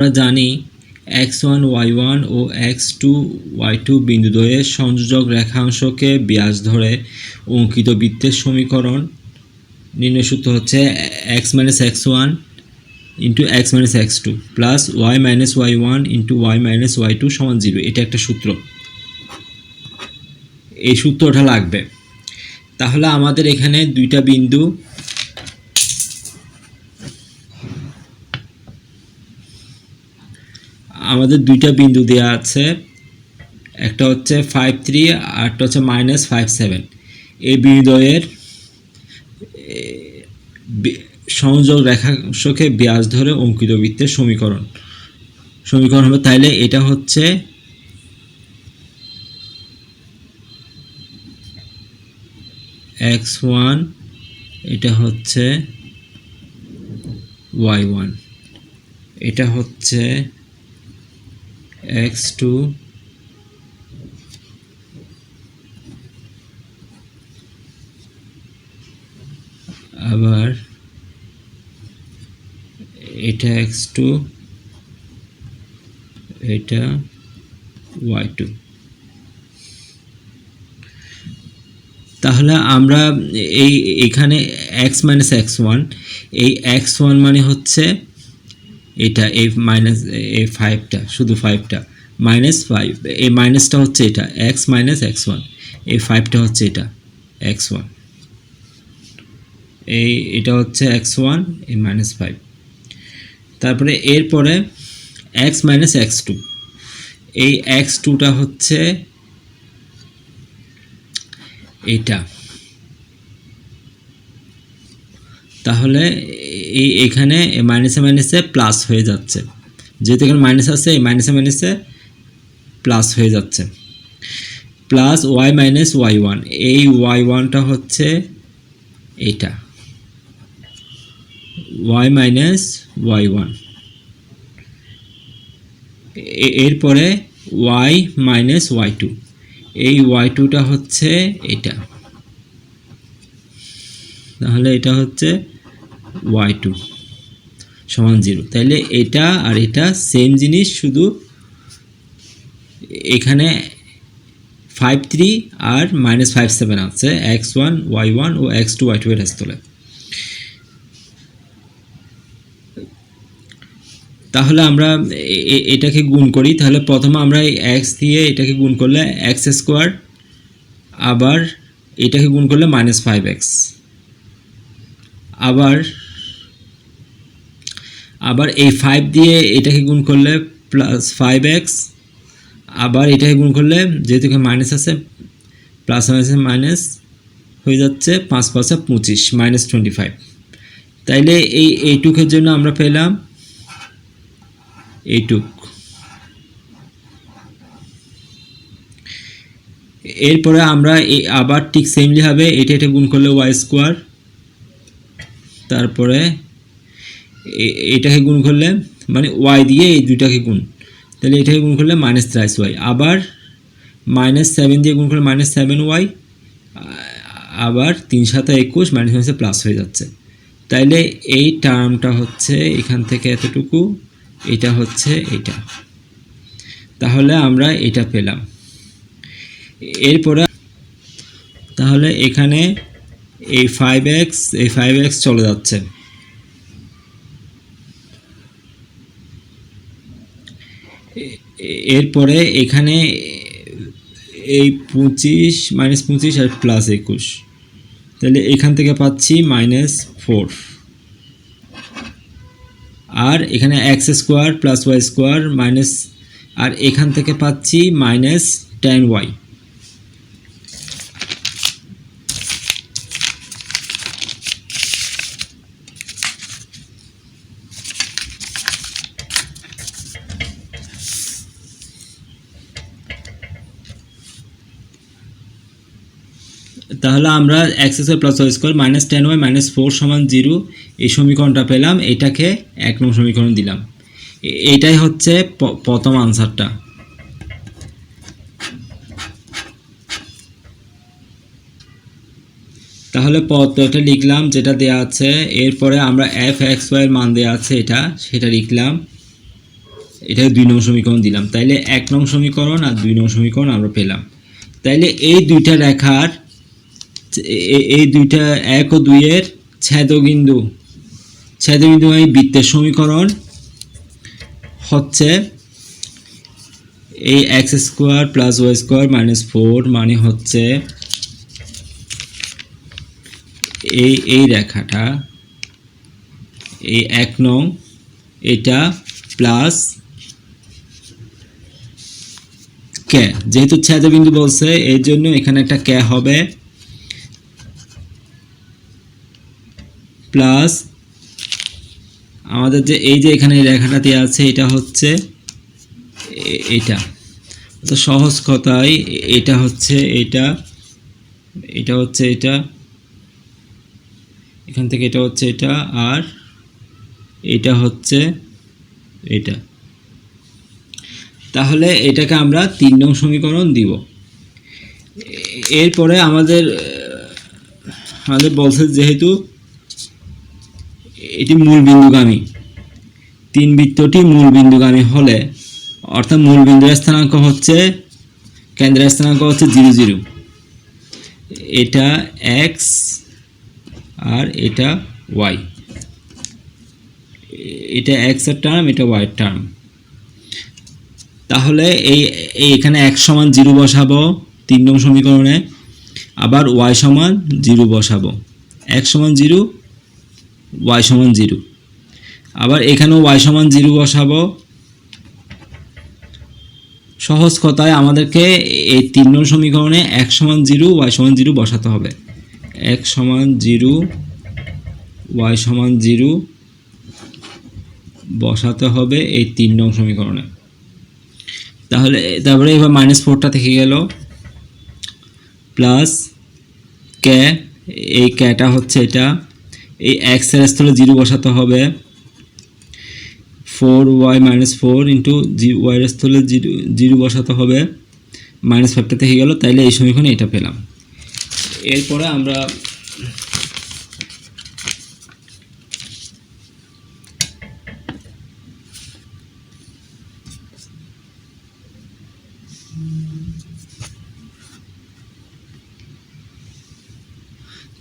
আমরা জানি X one Y one ও এক্স টু ওয়াই টু বিন্দুদ্বয়ের সংযোজক রেখাংশকে ব্যাস ধরে অঙ্কিত বৃত্তের সমীকরণ। নির্ণয় সূত্র হচ্ছে X minus X one into X minus X two plus Y minus Y one into Y minus Y two সমান জিরো এটা একটা সূত্র। এই সূত্রটা লাগবে। তাহলে আমাদের এখানে দুইটা বিন্দু আমাদের দুইটা বিন্দু দেওয়া আছে, একটা হচ্ছে ফাইভ থ্রি আরটা হচ্ছে মাইনাস ফাইভ সেভেন এই বিদয়ের সংযোগ রেখাংশকে ব্যাস ধরে অঙ্কিত বৃত্তের সমীকরণ। সমীকরণ হবে, তাইলে এটা হচ্ছে এক্স ওয়ান এটা হচ্ছে ওয়াই ওয়ান এটা হচ্ছে এক্স টু আবার এটা এক্স টু এটা ওয়াই টু তাহলে আমরা এই এখানে এক্স মাইনাস এক্স ওয়ান এই এক্স ওয়ান মানে হচ্ছে এটা এই মাইনাস এই ফাইভটা শুধু ফাইভটা মাইনাস ফাইভ এই মাইনাসটা হচ্ছে এটা এক্স মাইনাস এক্স ওয়ান এই ফাইভটা হচ্ছে এটা এক্স ওয়ান এই এটা হচ্ছে এক্স ওয়ান এই মাইনাস ফাইভ তারপরে এরপরে এক্স মাইনাস এক্স টু এই এক্স টুটা হচ্ছে এটা। তাহলে এই এখানে মাইনাসে মাইনাসে প্লাস হয়ে যাচ্ছে। যেহেতু এখানে মাইনাস আছে, এই মাইনাসে মাইনাসে প্লাস হয়ে যাচ্ছে। Plus Y minus Y one এই ওয়াই ওয়ানটা হচ্ছে এইটা। ওয়াই মাইনাস ওয়াই ওয়ান এরপরে ওয়াই মাইনাস ওয়াই টু এই ওয়াই টুটা হচ্ছে এটা তাহলে এটা হচ্ছে ওয়াই টু সমান জিরো তাহলে এটা আর এটা সেম জিনিস, শুধু এখানে ফাইভ থ্রি আর মাইনাস ফাইভ সেভেন আছে। এক্স ওয়ান ওয়াই ওয়ান ও এক্স টু ওয়াই টু এর তোলে। তাহলে আমরা এটাকে গুণ করি। তাহলে প্রথমে আমরা এক্স দিয়ে এটাকে গুণ করলে এক্স স্কোয়ার আবার এটাকে গুণ করলে মাইনাস ফাইভ এক্স আবার আবার এই ফাইভ দিয়ে এটাকে গুণ করলে প্লাস ফাইভ এক্স আবার এটাকে গুণ করলে যেহেতু মাইনাস আছে প্লাস মাইনাস মাইনাস হয়ে যাচ্ছে পাঁচ পাঁচে পঁচিশ মাইনাস টোয়েন্টি ফাইভ তাইলে এই এইটুকের জন্য আমরা পেলাম এইটুক। এরপরে আমরা আবার ঠিক সেমলি হবে, এটা এটা গুণ করলে ওয়াই স্কোয়ার তারপরে এটাকে গুণ করলে মানে ওয়াই দিয়ে এই দুইটাকে গুণ। তাহলে এটাকে গুণ করলে মাইনাস থ্রাইস ওয়াই আবার মাইনাস সেভেন দিয়ে গুণ করলে মাইনাস সেভেন ওয়াই আবার তিন সাথে একুশ মাইনাস মাইনাসে প্লাস হয়ে যাচ্ছে। তাইলে এই টার্মটা হচ্ছে এখান থেকে এতটুকু, এটা হচ্ছে এটা। তাহলে আমরা এটা পেলাম। এরপরে তাহলে এখানে এই ফাইভ এক্স এই ফাইভ এক্স চলে যাচ্ছে। এরপরে এখানে এই পঁচিশ মাইনাস পঁচিশ আর প্লাস একুশ। তাহলে এখান থেকে পাচ্ছি মাইনাস ফোর আর এখানে x square plus y square minus আর এখান থেকে পাচ্ছি মাইনাস টেন ওয়াই তাহলে আমরা x square plus y square minus ten y minus four সমান জিরো এই সমীকরণটা পেলাম, এটাকে এক নম্বর সমীকরণ দিলাম। এটাই হচ্ছে প্রথম আনসারটা তাহলে পত্রটা লিখলাম, যেটা দেয়া আছে, এরপরে আমরা এফ এক্স ওয়াই এর মান দেওয়া আছে, এটা, সেটা লিখলাম। এটা দুই নং সমীকরণ দিলাম। তাইলে এক নং সমীকরণ আর দুই নং সমীকরণ আমরা পেলাম। তাইলে এই দুইটা রেখার এই দুইটা এক ও দুইয়ের ছেদবিন্দু। ছেদবিন্দু এই বৃত্তের সমীকরণ। হচ্ছে এই x square plus y square minus four মানে হচ্ছে এই এই রেখাটা। এই এক নং, এটা প্লাস কে যেহেতু ছেদবিন্দু বলছে, এর জন্য এখানে একটা কে হবে। প্লাস আমাদের যে এই যে এখানে দেওয়া আছে, এটা হচ্ছে এটা। তো সহজ কথায় এটা হচ্ছে এটা এটা হচ্ছে এটা, এখান থেকে এটা হচ্ছে এটা আর এটা হচ্ছে এটা। তাহলে এটাকে আমরা তিন নং সমীকরণ দিব। এরপরে আমাদের আমাদের বলছে যেহেতু এটি মূল বিন্দুগামী। তিন বৃত্তটি মূল বিন্দুগামী হলে, অর্থাৎ মূল বিন্দুর স্থানাঙ্ক হচ্ছে, কেন্দ্রের স্থানাঙ্ক হচ্ছে জিরো জিরো। এটা এক্স আর এটা ওয়াই এটা এক্সের টার্ম এটা ওয়াই টার্ম তাহলে এই এখানে এক সমান জিরো বসাবো তিন নং সমীকরণে, আবার ওয়াই সমান জিরো বসাবো। এক সমান জিরো ওয়াই সমান জিরো। আবার এখানেও ওয়াই সমান জিরো বসাবো। সহজ কথায় আমাদেরকে এই তিন নং সমীকরণে এক সমান জিরো ওয়াই সমান জিরো বসাতে হবে। এক সমান জিরো ওয়াই সমান জিরো বসাতে হবে এই তিন নং সমীকরণে। তাহলে, তারপরে এবার মাইনাস ফোরটা থেকে গেল। প্লাস কে, এই ক্যাটা হচ্ছে এটা। এই এক্সের স্থলে জিরো বসাতে হবে। Four y minus four into জি ওয়াইয়ের স্থলে জিরো জিরো বসাতে হবে। মাইনাস ফাইভটা থেকে গেল, তাইলে এই সমীকরণে এটা পেলাম। এরপরে আমরা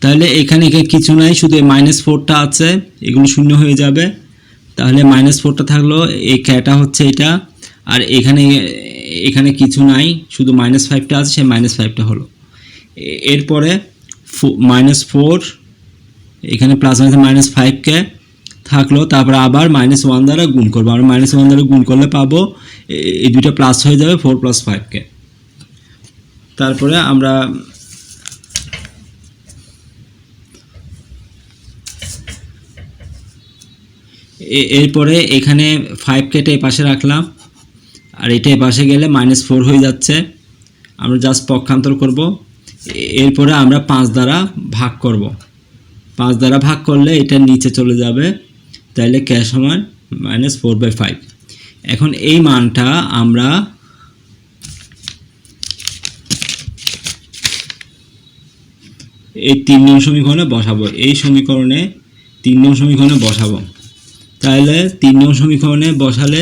তাহলে এখানে কিছু নাই, শুধু এই মাইনাস ফোরটা আছে, এগুলো শূন্য হয়ে যাবে। তাহলে মাইনাস ফোরটা থাকল, এই ক্যাটা হচ্ছে এটা, আর এখানে এখানে কিছু নাই, শুধু মাইনাস ফাইভটা আছে, সেই মাইনাস ফাইভটা হলো। এরপরে মাইনাস ফোর এখানে প্লাস মাইনাস মাইনাস ফাইভকে থাকল, তারপরে আবার মাইনাস ওয়ান দ্বারা গুণ করব আমরা মাইনাস ওয়ান দ্বারা গুণ করলে পাবো এই দুইটা প্লাস হয়ে যাবে ফোর প্লাস ফাইভকে তারপরে আমরা এরপরে এখানে ফাইভ কেটে পাশে রাখলাম। আর এটা পাশে গেলে মাইনাস ফোর হয়ে যাচ্ছে। আমরা জাস্ট পক্ষান্তর করব। এরপরে আমরা পাঁচ দ্বারা ভাগ করব। পাঁচ দ্বারা ভাগ করলে এটা নিচে চলে যাবে। তাহলে ক্যাশ সমান মাইনাস ফোর বাই ফাইভ এখন এই মানটা আমরা এই তিন নং সমীকরণে বসাবো। এই সমীকরণে তিন নং সমীকরণে বসাবো। তাহলে তিন নং সমীকরণে বসালে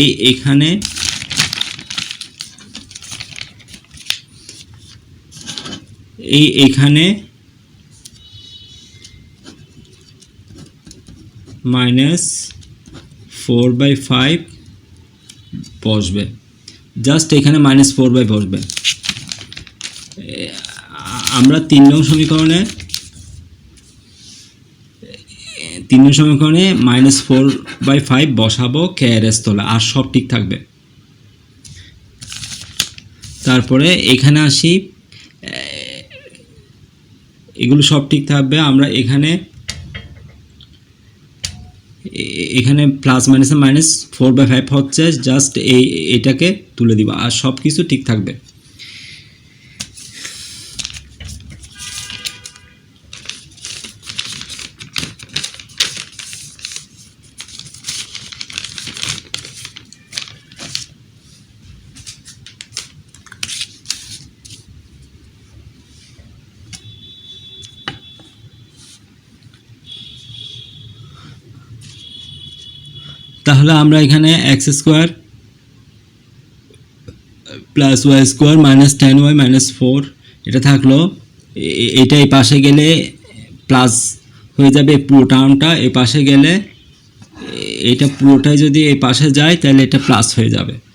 এই এখানে এই এখানে মাইনাস ফোর বাই ফাইভ বসবে। জাস্ট এখানে মাইনাস ফোর বাই বসবে। আমরা তিন নং সমীকরণে তিন সমীকরণে মাইনাস ফোর বাই ফাইভ বসাবো কে আর এস তোলা, আর সব ঠিক থাকবে। তারপরে এখানে আসি এগুলো সব ঠিক থাকবে, আমরা এখানে এখানে প্লাস মাইনাসে মাইনাস ফোর বাই ফাইভ হচ্ছে জাস্ট এই, এটাকে তুলে দিব, আর সব কিছু ঠিক থাকবে। তাহলে আমরা এখানে x square plus y square minus ten y minus four এটা থাকল। এ- এ- এটা এই পাশে গেলে প্লাস হয়ে যাবে পুরো টার্মটা এই পাশে গেলে এটা পুরোটাই যদি এই পাশে যায়, তাহলে এটা প্লাস হয়ে যাবে।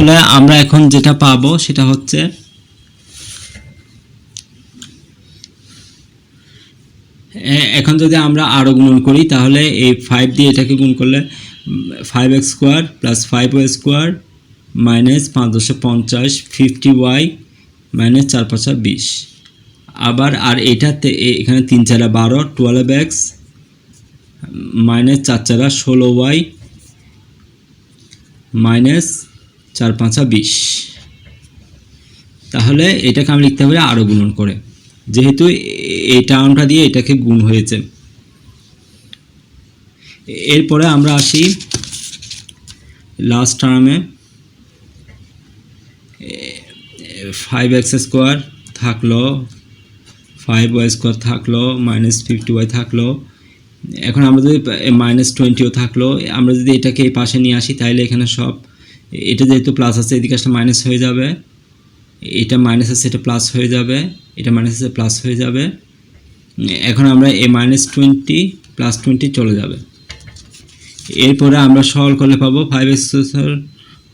তাহলে আমরা এখন যেটা পাবো সেটা হচ্ছে এখন যদি আমরা আরও গুণন করি, তাহলে এই ফাইভ দিয়ে এটাকে গুণ করলে five x square plus five y square minus পাঁচ দশে পঞ্চাশ ফিফটি ওয়াই মাইনাস চার পাঁচা বিশ। আবার আর এটাতে এখানে তিন চারা বারো টুয়েলভ এক্স মাইনাস চার চারা ষোলো ওয়াই মাইনাস চার পাঁচা বিশ। তাহলে এটাকে আমি লিখতে পারি আরও গুণন করে। যেহেতু এই টার্মটা দিয়ে এটাকে গুণ হয়েছে। এরপরে আমরা আসি লাস্ট টার্মে ফাইভ এক্স স্কোয়ার থাকল ফাইভ ওয়াই স্কোয়ার থাকল মাইনাস ফিফটি ওয়াই থাকল। এখন আমরা যদি মাইনাস টোয়েন্টিও থাকল, আমরা যদি এটাকে এই পাশে নিয়ে আসি, তাহলে এখানে সব এটা যেহেতু প্লাস আছে, এদিকে আসলে মাইনাস হয়ে যাবে। এটা মাইনাস আছে, এটা প্লাস হয়ে যাবে। এটা মাইনাস আছে প্লাস হয়ে যাবে। এখন আমরা এ মাইনাস টোয়েন্টি প্লাস টোয়েন্টি চলে যাবে। এরপরে আমরা সরল করলে পাবো five x square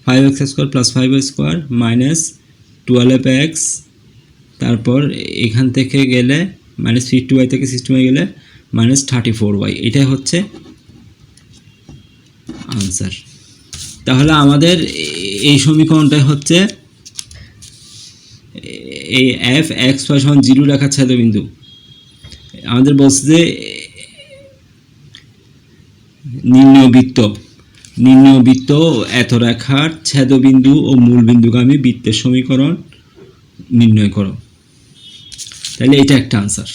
five x square plus five square minus twelve x তারপর এখান থেকে গেলে মাইনাস ফিফটি ওয়াই থেকে সিক্সটি ওয়াই গেলে মাইনাস থার্টি ফোর ওয়াই এটাই হচ্ছে আনসার তাহলে আমাদের এই সমীকরণটাই হচ্ছে এই এফ, এক্স, ওয়াই সমান জিরো রেখা ছেদবিন্দু। আমাদের বলছে যে নির্ণয় বৃত্ত নির্ণয় বৃত্ত এত রেখার ছেদবিন্দু ও মূল মূলবিন্দুগামী বৃত্তের সমীকরণ নির্ণয় করো। তাহলে এটা একটা আনসার